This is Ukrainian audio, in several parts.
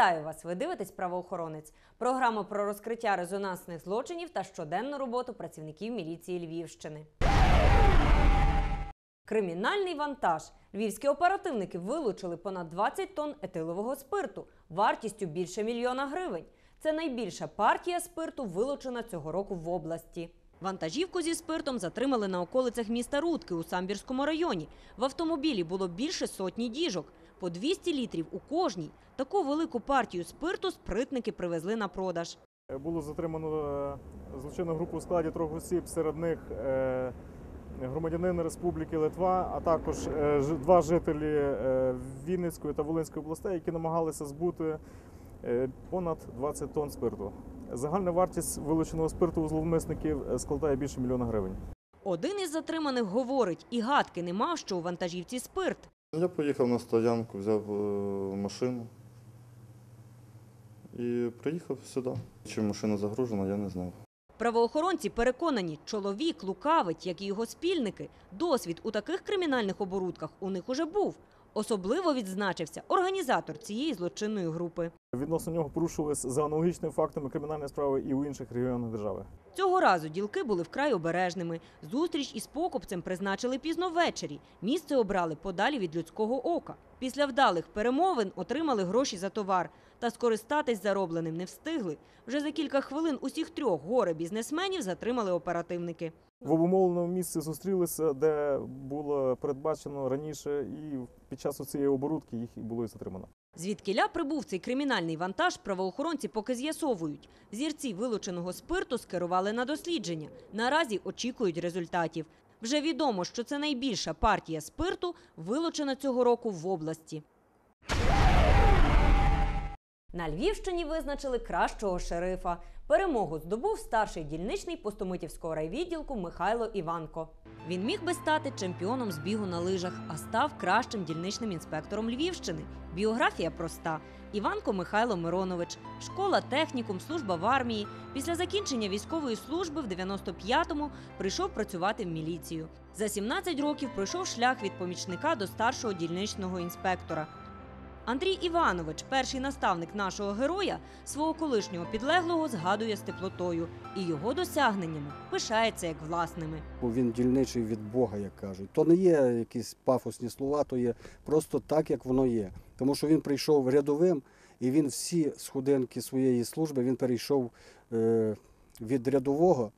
Вітаю вас! Ви дивитесь правоохоронець. Програму про розкриття резонансних злочинів та щоденну роботу працівників міліції Львівщини. Кримінальний вантаж. Львівські оперативники вилучили понад 20 тонн етилового спирту вартістю більше мільйона гривень. Це найбільша партія спирту, вилучена цього року в області. Вантажівку зі спиртом затримали на околицях міста Рудки у Самбірському районі. В автомобілі було більше сотні діжок, по 200 літрів у кожній. Таку велику партію спирту спритники привезли на продаж. Було затримано е, злочинну групу у складі трьох осіб, серед них е, громадянин Республіки Литва, а також е, два жителі е, Вінницької та Волинської областей, які намагалися збути е, понад 20 тонн спирту. Загальна вартість вилученого спирту у зловмисників е, складає більше мільйона гривень. Один із затриманих говорить, і гадки не мав, що у вантажівці спирт. Я поїхав на стоянку, взяв е, машину і приїхав сюди. Чи машина загружена, я не знав. Правоохоронці переконані, чоловік лукавить, як і його спільники. Досвід у таких кримінальних оборудках у них уже був. Особливо відзначився організатор цієї злочинної групи. Відносно нього порушувалися за аналогічними фактами кримінальні справи і у інших регіонах держави. Цього разу ділки були вкрай обережними. Зустріч із покупцем призначили пізно ввечері. Місце обрали подалі від людського ока. Після вдалих перемовин отримали гроші за товар. Та скористатись заробленим не встигли. Вже за кілька хвилин усіх трьох горе бізнесменів затримали оперативники. В обумовленому місці зустрілися, де було передбачено раніше, і під час цієї оборудки їх було і затримано. Звідкиля прибув цей кримінальний вантаж, правоохоронці поки з'ясовують. Взірці вилученого спирту скерували на дослідження. Наразі очікують результатів. Вже відомо, що це найбільша партія спирту, вилучена цього року в області. На Львівщині визначили кращого шерифа. Перемогу здобув старший дільничний Пустомитівського райвідділку Михайло Іванко. Він міг би стати чемпіоном з бігу на лижах, а став кращим дільничним інспектором Львівщини. Біографія проста. Іванко Михайло Миронович, школа, технікум, служба в армії. Після закінчення військової служби в 95-му прийшов працювати в міліцію. За 17 років пройшов шлях від помічника до старшого дільничного інспектора. Андрій Іванович, перший наставник нашого героя, свого колишнього підлеглого згадує з теплотою і його досягненнями пишається як власними. Він дільничий від Бога, як кажуть. То не є якісь пафосні слова, то є просто так, як воно є. Тому що він прийшов рядовим, і він всі сходинки своєї служби він перейшов е, від рядового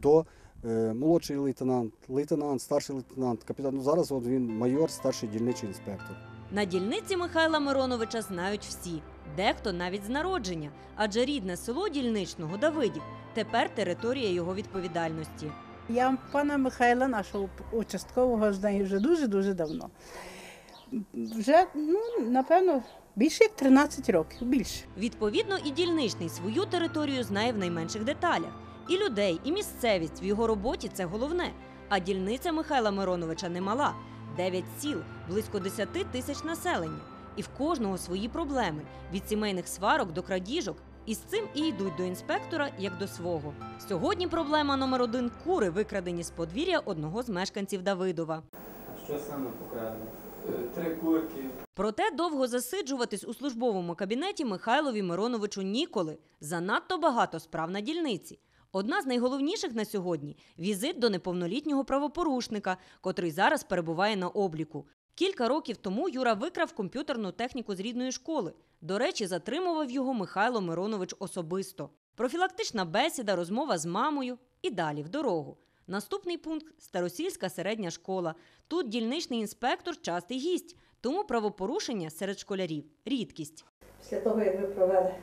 до е, молодший лейтенант, лейтенант, старший лейтенант, капітан. Ну, зараз він майор, старший дільничий інспектор. На дільниці Михайла Мироновича знають всі, дехто навіть з народження, адже рідне село дільничного Давидів тепер територія його відповідальності. Я пана Михайла, нашого участкового, знаю вже дуже-дуже давно. Вже, ну, напевно, більше як 13 років, більше. Відповідно, і дільничний свою територію знає в найменших деталях. І людей, і місцевість в його роботі це головне. А дільниця Михайла Мироновича немала дев'ять сіл, близько 10 тисяч населення. І в кожного свої проблеми від сімейних сварок до крадіжок. І з цим і йдуть до інспектора як до свого. Сьогодні проблема номер один кури, викрадені з подвір'я одного з мешканців Давидова. Що саме покрадено? Е, Три курки. Проте довго засиджуватись у службовому кабінеті Михайлові Мироновичу ніколи. Занадто багато справ на дільниці. Одна з найголовніших на сьогодні візит до неповнолітнього правопорушника, котрий зараз перебуває на обліку. Кілька років тому Юра викрав комп'ютерну техніку з рідної школи. До речі, затримував його Михайло Миронович особисто. Профілактична бесіда, розмова з мамою і далі в дорогу. Наступний пункт старосільська середня школа. Тут дільничний інспектор частий гість, тому правопорушення серед школярів рідкість. Після того, як ви провели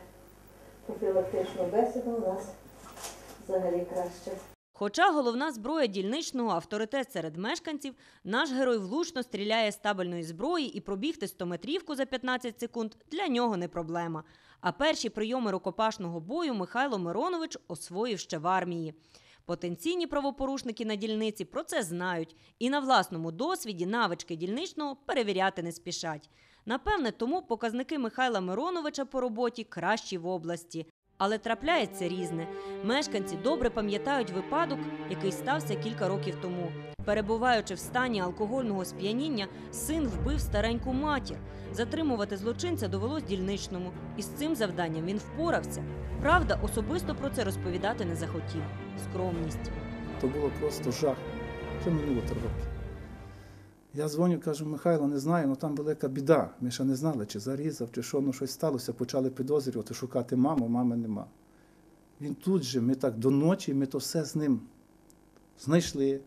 профілактичну бесіду, у нас взагалі краще. Хоча головна зброя дільничного авторитет серед мешканців, наш герой влучно стріляє з табельної зброї і пробігти 100-метрівку за 15 секунд для нього не проблема. А перші прийоми рукопашного бою Михайло Миронович освоїв ще в армії. Потенційні правопорушники на дільниці про це знають і на власному досвіді навички дільничного перевіряти не спішать. Напевне, тому показники Михайла Мироновича по роботі кращі в області. Але трапляється різне. Мешканці добре пам'ятають випадок, який стався кілька років тому. Перебуваючи в стані алкогольного сп'яніння, син вбив стареньку матір. Затримувати злочинця довелось дільничному, і з цим завданням він впорався. Правда, особисто про це розповідати не захотів. Скромність. То було просто жах. Вже минуло три роки. Я дзвоню, кажу, Михайло, не знаю, ну там велика біда. Ми ще не знали, чи зарізав, чи що, ну щось сталося, почали підозрювати, шукати маму, мами нема. Він тут же, ми так до ночі, ми то все з ним знайшли,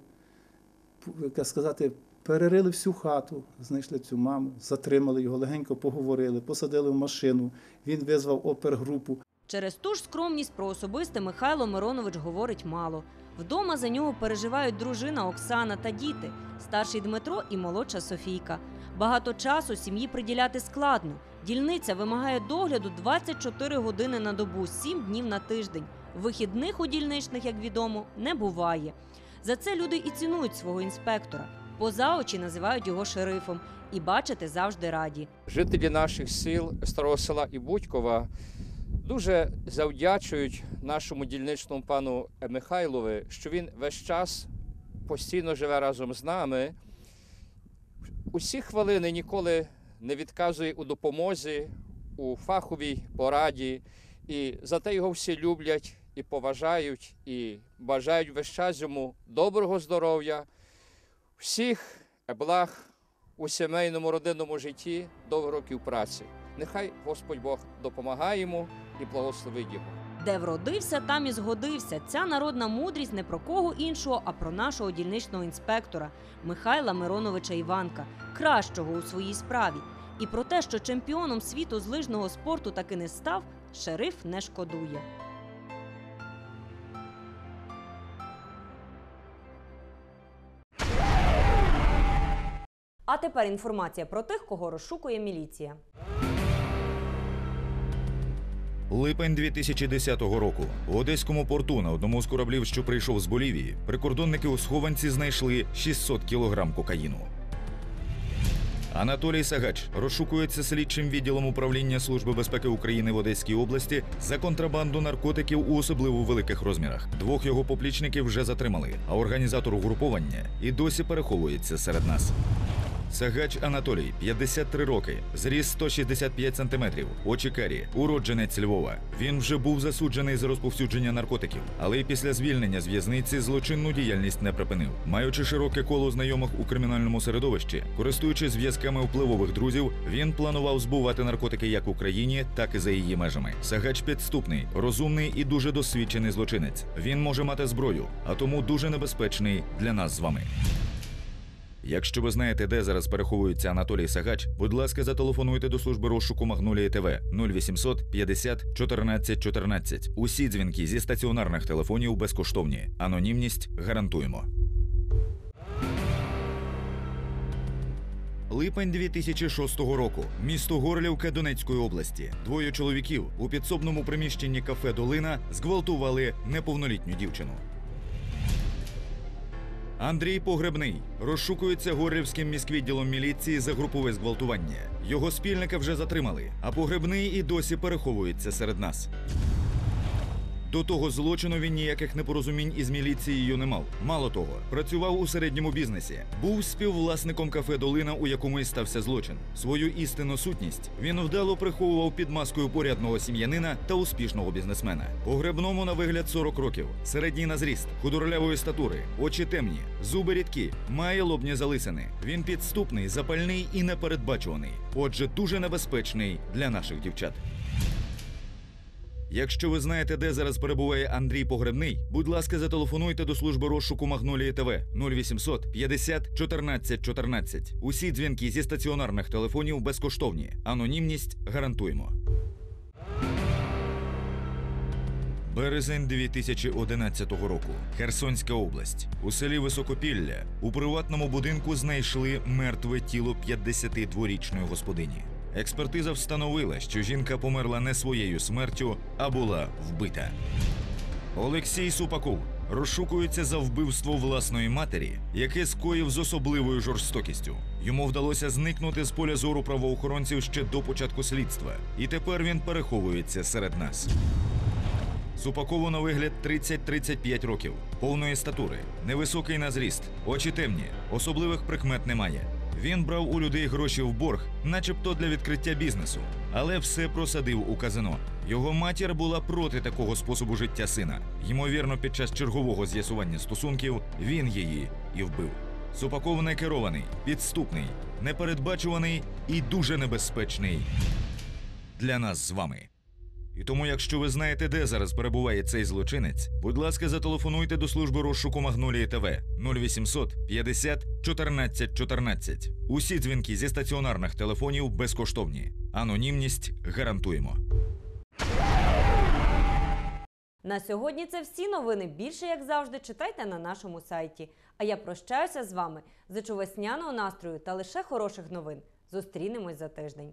як сказати, перерили всю хату, знайшли цю маму, затримали його, легенько поговорили, посадили в машину. Він визвав опергрупу. Через ту ж скромність про особисте Михайло Миронович говорить мало. Вдома за нього переживають дружина Оксана та діти, старший Дмитро і молодша Софійка. Багато часу сім'ї приділяти складно. Дільниця вимагає догляду 24 години на добу, 7 днів на тиждень. Вихідних у дільничних, як відомо, не буває. За це люди і цінують свого інспектора. Поза очі називають його шерифом і бачити завжди раді. Жителі наших сіл старого села і Будькова дуже завдячують нашому дільничному пану Михайлові, що він весь час постійно живе разом з нами. Усі хвилини ніколи не відказує у допомозі, у фаховій пораді. І за те його всі люблять і поважають, і бажають весь час йому доброго здоров'я, всіх благ у сімейному родинному житті довго років праці. Нехай Господь Бог допомагає йому і благословить його. Де вродився, там і згодився. Ця народна мудрість не про кого іншого, а про нашого дільничного інспектора Михайла Мироновича Іванка, кращого у своїй справі. І про те, що чемпіоном світу з лижного спорту таки не став, шериф не шкодує. А тепер інформація про тих, кого розшукує міліція. Липень 2010 року у одеському порту на одному з кораблів, що прийшов з Болівії, прикордонники у схованці знайшли 600 кілограм кокаїну. Анатолій Сагач розшукується слідчим відділом управління Служби безпеки України в Одеській області за контрабанду наркотиків у особливо великих розмірах. Двох його поплічників вже затримали, а організатор угруповання і досі переховується серед нас. Сагач Анатолій, 53 роки, зріс 165 сантиметрів, очі карі, уродженець Львова. Він вже був засуджений за розповсюдження наркотиків, але й після звільнення з в'язниці злочинну діяльність не припинив. Маючи широке коло знайомих у кримінальному середовищі, користуючись зв'язками впливових друзів, він планував збувати наркотики як в Україні, так і за її межами. Сагач підступний, розумний і дуже досвідчений злочинець. Він може мати зброю, а тому дуже небезпечний для нас з вами. Якщо ви знаєте, де зараз переховується Анатолій Сагач, будь ласка, зателефонуйте до служби розшуку Магнолії ТВ 0800 50 14 14. Усі дзвінки зі стаціонарних телефонів безкоштовні. Анонімність гарантуємо. Липень 2006 року. Місто Горлівка Донецької області. Двоє чоловіків у підсобному приміщенні кафе Долина зґвалтували неповнолітню дівчину. Андрій Погребний розшукується Горлівським міськвідділом міліції за групове зґвалтування. Його спільника вже затримали, а погребний і досі переховується серед нас. До того злочину він ніяких непорозумінь із міліцією не мав. Мало того, працював у середньому бізнесі, був співвласником кафе Долина, у якому і стався злочин. Свою істинну сутність він вдало приховував під маскою порядного сім'янина та успішного бізнесмена. Погребному на вигляд 40 років, середній на зріст, худорлявої статури, очі темні, зуби рідкі, має лобні залисини. Він підступний, запальний і непередбачуваний. Отже, дуже небезпечний для наших дівчат. Якщо ви знаєте, де зараз перебуває Андрій Погребний, будь ласка, зателефонуйте до служби розшуку Магнолії ТВ 0800 50 14 14. Усі дзвінки зі стаціонарних телефонів безкоштовні. Анонімність гарантуємо. Березень 2011 року. Херсонська область. У селі Високопілля у приватному будинку знайшли мертве тіло 52-річної господині. Експертиза встановила, що жінка померла не своєю смертю, а була вбита. Олексій Супаков розшукується за вбивство власної матері, яке скоїв з особливою жорстокістю. Йому вдалося зникнути з поля зору правоохоронців ще до початку слідства, і тепер він переховується серед нас. Супакову на вигляд 30-35 років, повної статури, невисокий на зріст, очі темні, особливих прикмет немає. Він брав у людей гроші в борг, начебто для відкриття бізнесу, але все просадив у казино. Його матір була проти такого способу життя сина. Ймовірно, під час чергового з'ясування стосунків він її і вбив. Супаков не керований, підступний, непередбачуваний і дуже небезпечний для нас з вами. І тому, якщо ви знаєте, де зараз перебуває цей злочинець, будь ласка, зателефонуйте до служби розшуку Магнолії ТВ 0800 50 14 14. Усі дзвінки зі стаціонарних телефонів безкоштовні. Анонімність гарантуємо. На сьогодні це всі новини. Більше, як завжди, читайте на нашому сайті. А я прощаюся з вами. Зичу весняного настрою та лише хороших новин. Зустрінемось за тиждень.